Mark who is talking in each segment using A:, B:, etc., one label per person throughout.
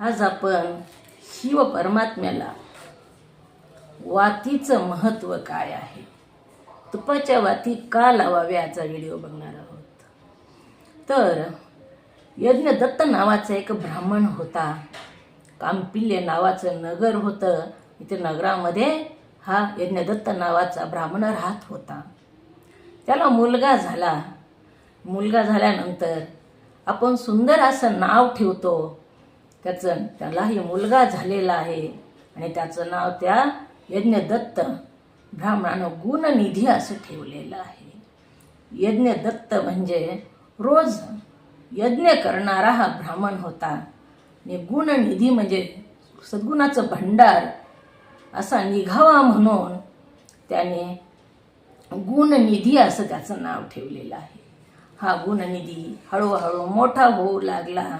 A: आज आपण शिव परमात्म्याला वातीचं महत्त्व काय आहे? तुपाच्या वाती का लावाव्या याचा व्हिडिओ बघणार आहोत. तर यज्ञदत्त नावाचा एक ब्राह्मण होता. कांपिल्य नावाचं नगर होतं. इथे नगरामध्ये हा यज्ञदत्त नावाचा ब्राह्मण राहत होता. त्याला मुलगा झाला. मुलगा झाल्यानंतर आपण सुंदर असं नाव ठेवतो. त्याचं त्यालाही मुलगा झालेला आहे. आणि त्याचं नाव त्या यज्ञदत्त ब्राह्मणानं गुणनिधी असं ठेवलेलं आहे. यज्ञदत्त म्हणजे रोज यज्ञ करणारा हा ब्राह्मण होता. आणि गुणनिधी म्हणजे सद्गुणाचं भंडार असा निघावा म्हणून त्याने गुणनिधी असं त्याचं नाव ठेवलेलं आहे. हा गुणनिधी हळूहळू मोठा होऊ लागला.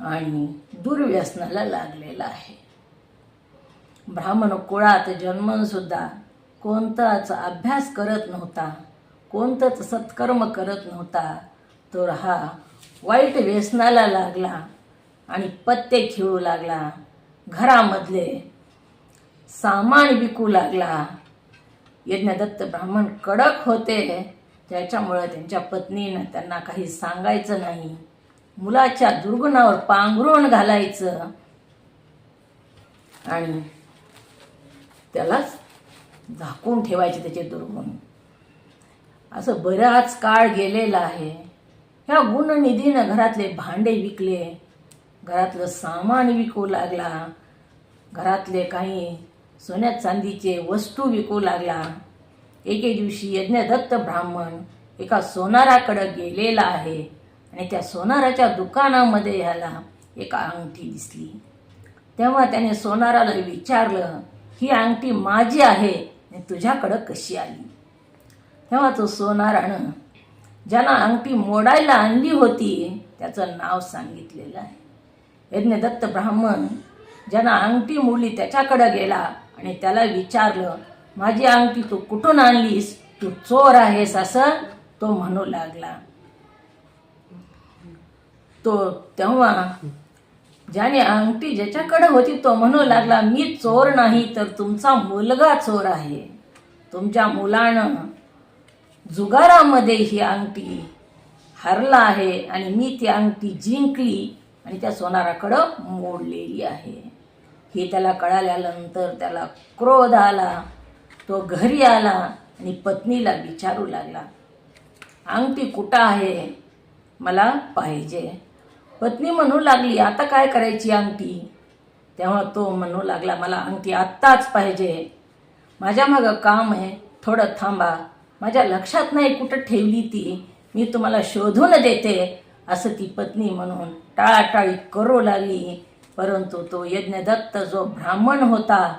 A: आणि दुर्व्यसनाला लागलेला आहे. ब्राह्मण कुळात जन्मनसुद्धा कोणताच अभ्यास करत नव्हता कोणतंच सत्कर्म करत नव्हता तर हा वाईट व्यसनाला लागला आणि पत्ते खेळू लागला घरामधले सामान विकू लागला. यज्ञदत्त ब्राह्मण कडक होते त्याच्यामुळं त्यांच्या पत्नीनं त्यांना काही सांगायचं नाही. मुलाच्या दुर्गुणावर पांघरून घालायचं. आणि त्यालाच झाकून ठेवायचे त्याचे दुर्गुण. असं बराच काळ गेलेला आहे. ह्या गुणनिधीनं घरातले भांडे विकले घरातलं सामान विकू लागला घरातले काही सोन्या चांदीचे वस्तू विकू लागला. एके दिवशी यज्ञदत्त ब्राह्मण एका सोनाराकडं गेलेला आहे. आणि त्या सोनाराच्या दुकानामध्ये ह्याला एक अंगठी दिसली. तेव्हा त्याने सोनाराला विचारलं ही अंगठी माझी आहे आणि तुझ्याकडं कशी आली? तेव्हा तो सोनारानं ज्याला अंगठी मोडायला आणली होती त्याचं नाव सांगितलेलं आहे. यज्ञदत्त ब्राह्मण ज्यानं अंगठी मोडली त्याच्याकडं गेला आणि त्याला विचारलं माझी अंगठी तू कुठून आणलीस? तू चोर आहेस असं तो म्हणू लागला. तो तेव्हा ज्याने अंगठी ज्याच्याकडे होती तो म्हणू लागला मी चोर नाही तर तुमचा मुलगा चोर आहे. तुमच्या मुलानं जुगारामध्ये ही अंगठी हरला आहे आणि मी ती अंगठी जिंकली आणि त्या सोनाराकडं मोडलेली आहे. हे त्याला कळाल्यानंतर त्याला क्रोध आला. तो घरी आला आणि पत्नीला विचारू लागला अंगठी कुठं आहे? मला पाहिजे. पत्नी म्हणू लागली आता काय करायची अंगठी? तेव्हा तो म्हणू लागला मला अंगठी आत्ताच पाहिजे. माझ्या मागं काम आहे थोडं थांबा. माझ्या लक्षात नाही कुठं ठेवली ती. मी तुम्हाला शोधून देते. असं ती पत्नी म्हणून टाळाटाळी करू लागली. परंतु तो यज्ञदत्त जो ब्राह्मण होता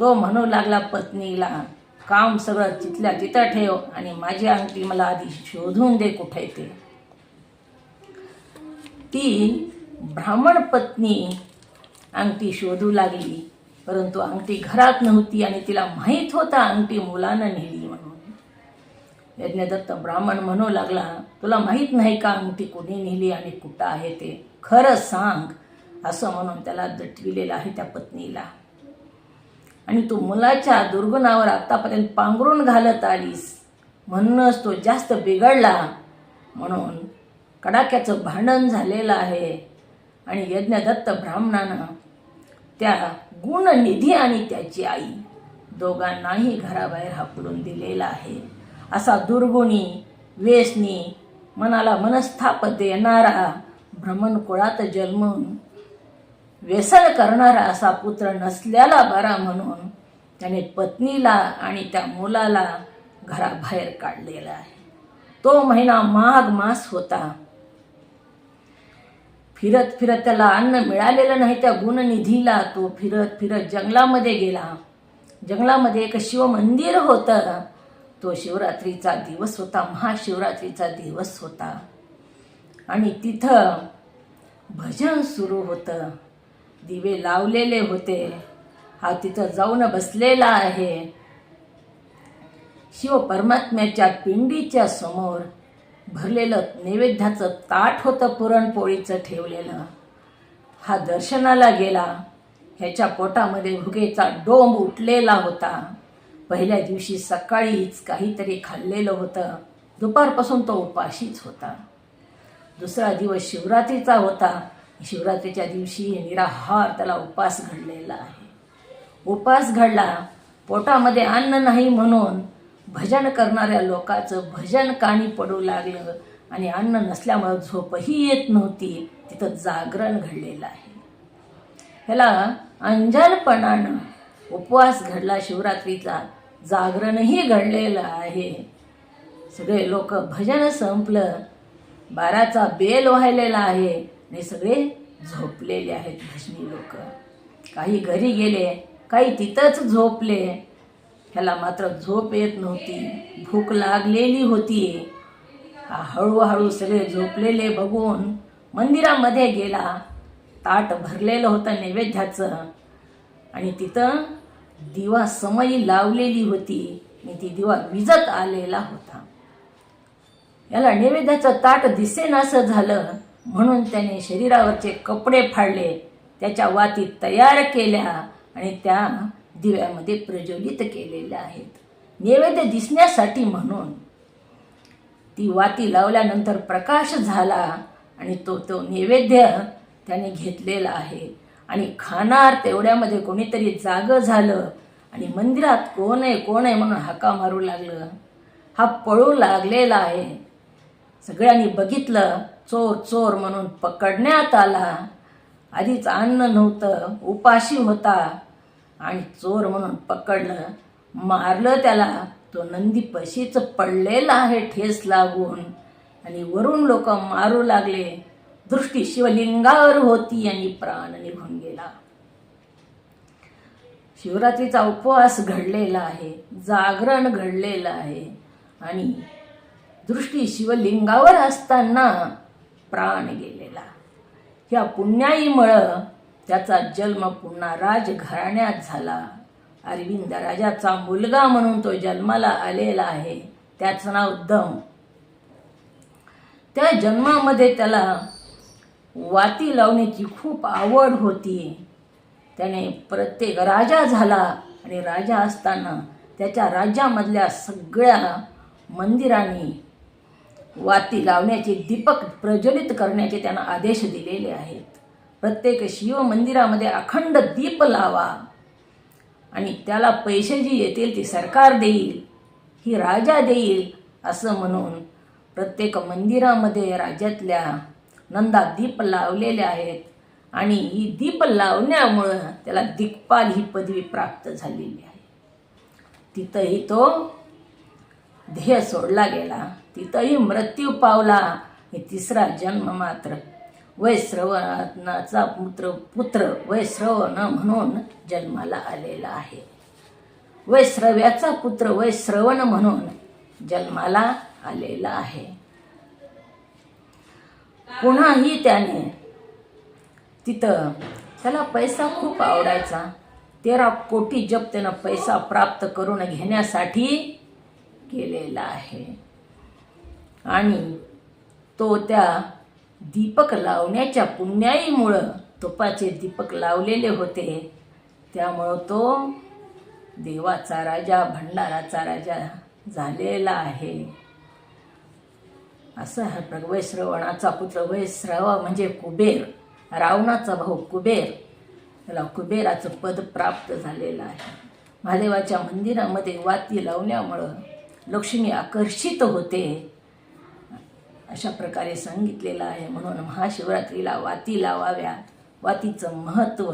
A: तो म्हणू लागला पत्नीला काम सगळं तिथल्या तिथं ठेव आणि माझी अंगठी मला आधी शोधून दे कुठे ते. ती ब्राह्मण पत्नी अंगठी शोधू लागली. परंतु अंगठी घरात नव्हती आणि तिला माहीत होता अंगठी मुलानं नेली म्हणून. यज्ञदत्त ब्राह्मण म्हणू लागला तुला माहीत नाही का अंगठी कोणी नेली आणि कुठं आहे ते? खरं सांग असं म्हणून त्याला दटविलेलं आहे त्या पत्नीला. आणि तू मुलाच्या दुर्गुणावर आत्तापर्यंत पांघरून घालत आलीस. म्हणूनच तो जास्त बिघडला म्हणून कडाक्याचं भांडण झालेलं आहे. आणि यज्ञदत्त ब्राह्मणानं त्या गुणनिधी आणि त्याची आई दोघांनाही घराबाहेर हाकलून दिलेला आहे. असा दुर्गुणी वेसनी मनाला मनस्थाप देणारा भ्रमणकुळात जन्मून व्यसन करणारा असा पुत्र नसल्याला बरा म्हणून त्याने पत्नीला आणि त्या मुलाला घराबाहेर काढलेला आहे. तो महिना माघ मास होता. फिरत फिरत त्याला अन्न मिळालेलं नाही त्या गुणनिधीला तो फिरत फिरत जंगलामध्ये गेला. जंगलामध्ये एक शिवमंदिर होतं. तो शिवरात्रीचा दिवस होता महाशिवरात्रीचा दिवस होता. आणि तिथं भजन सुरू होतं. दिवे लावलेले होते. हा तिथं जाऊन बसलेला आहे. शिव परमात्म्याच्या पिंडीच्या समोर भरलेलं नैवेद्याचं ताट होतं पुरणपोळीचं ठेवलेलं. हा दर्शनाला गेला. ह्याच्या पोटामध्ये भुगेचा डोंब उठलेला होता. पहिल्या दिवशी सकाळीच काहीतरी खाल्लेलं होतं. दुपारपासून तो उपाशीच होता. दुसरा दिवस शिवरात्रीचा होता. शिवरात्रीच्या दिवशी निराहार त्याला उपास घडलेला आहे. उपास घडला. पोटामध्ये अन्न नाही म्हणून भजन करणाऱ्या लोकांचं भजन काणी पडू लागलं आणि अन्न नसल्यामुळं झोपही येत नव्हती. तिथं जागरण घडलेलं आहे. ह्याला अंजनपणानं उपवास घडला शिवरात्रीचा. जागरणही घडलेलं आहे. सगळे लोक भजन संपलं. बाराचा बेल व्हायलेला आहे आणि सगळे झोपलेले आहेत भजनी लोक. काही घरी गेले काही तिथंच झोपले. त्याला मात्र झोप येत नव्हती. भूक लागलेली होती हा हळूहळू सगळे झोपलेले बघून मंदिरामध्ये गेला. ताट भरलेलं होतं नैवेद्याचं. आणि तिथं दिवा समयी लावलेली होती. आणि ती दिवा विजत आलेला होता. याला नैवेद्याचं ताट दिसेनासं झालं. म्हणून त्याने शरीरावरचे कपडे फाडले. त्याच्या वाती तयार केल्या. आणि त्या दिव्यामध्ये प्रज्वलित केलेल्या आहेत. नैवेद्य दिसण्यासाठी म्हणून ती वाती लावल्यानंतर प्रकाश झाला आणि तो तो नैवेद्य त्याने घेतलेला आहे. आणि खाणार तेवढ्यामध्ये कोणीतरी जागं झालं आणि मंदिरात कोण आहे कोण आहे म्हणून हाका मारू लागलं. हा पळू लागलेला आहे. सगळ्यांनी बघितलं चोर चोर म्हणून पकडण्यात आला. आधीच अन्न नव्हतं उपाशी होता. आणि चोर म्हणून पकडलं मारलं त्याला. तो नंदी पशीच पडलेला आहे ठेस लागून. आणि वरून लोक मारू लागले. दृष्टी शिवलिंगावर होती आणि प्राण निघून गेला. शिवरात्रीचा उपवास घडलेला आहे जागरण घडलेलं आहे. आणि दृष्टी शिवलिंगावर असताना प्राण गेलेला. ह्या पुण्याईमुळं त्याचा जन्म पुन्हा राजघराण्यात झाला. अरविंद राजाचा मुलगा म्हणून तो जन्माला आलेला आहे. त्याचं नाव दम. त्या जन्मामध्ये त्याला वाती लावण्याची खूप आवड होती. त्याने प्रत्येक राजा झाला आणि राजा असताना त्याच्या राज्यामधल्या सगळ्या मंदिरांनी वाती लावण्याचे दीपक प्रज्वलित करण्याचे त्यांना आदेश दिलेले आहेत. प्रत्येक शिव मंदिरामध्ये अखंड दीप लावा. आणि त्याला पैसे जी येतील ती सरकार देईल ही राजा देईल असं म्हणून प्रत्येक मंदिरामध्ये राज्यातल्या नंदा दीप लावलेले आहेत. आणि ही दीप लावण्यामुळं त्याला दिग्पाल ही पदवी प्राप्त झालेली आहे. तिथंही तो ध्येय सोडला गेला. तिथंही मृत्यू पावला. हे तिसरा जन्म मात्र वैश्रवणाचा पुत्र पुत्र वैश्रवण म्हणून जन्माला आलेला आहे. वैश्रव्याचा पुत्र वैश्रवण म्हणून जन्माला आलेला आहे. पुन्हाही त्याने तिथं त्याला पैसा खूप आवडायचा. तेरा कोटी जप त्यानं पैसा प्राप्त करून घेण्यासाठी केलेला आहे. आणि तो त्या दीपक लावण्याच्या पुण्याईमुळं तुपाचे दीपक लावलेले होते. त्यामुळं तो देवाचा राजा भंडाराचा राजा झालेला आहे. असं हा प्र वैश्रवणाचा पुत्र वैश्रव म्हणजे कुबेर रावणाचा भाऊ कुबेर. त्याला कुबेराचं पद प्राप्त झालेलं आहे. महादेवाच्या मंदिरामध्ये वाती लावण्यामुळं लक्ष्मी आकर्षित होते. अशा प्रकारे सांगितलेलं आहे. म्हणून महाशिवरात्रीला वाती लावाव्या. वातीचं महत्त्व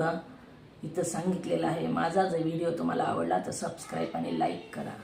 A: इथं सांगितलेलं आहे. माझा जर व्हिडिओ तुम्हाला आवडला तर सबस्क्राईब आणि लाईक करा.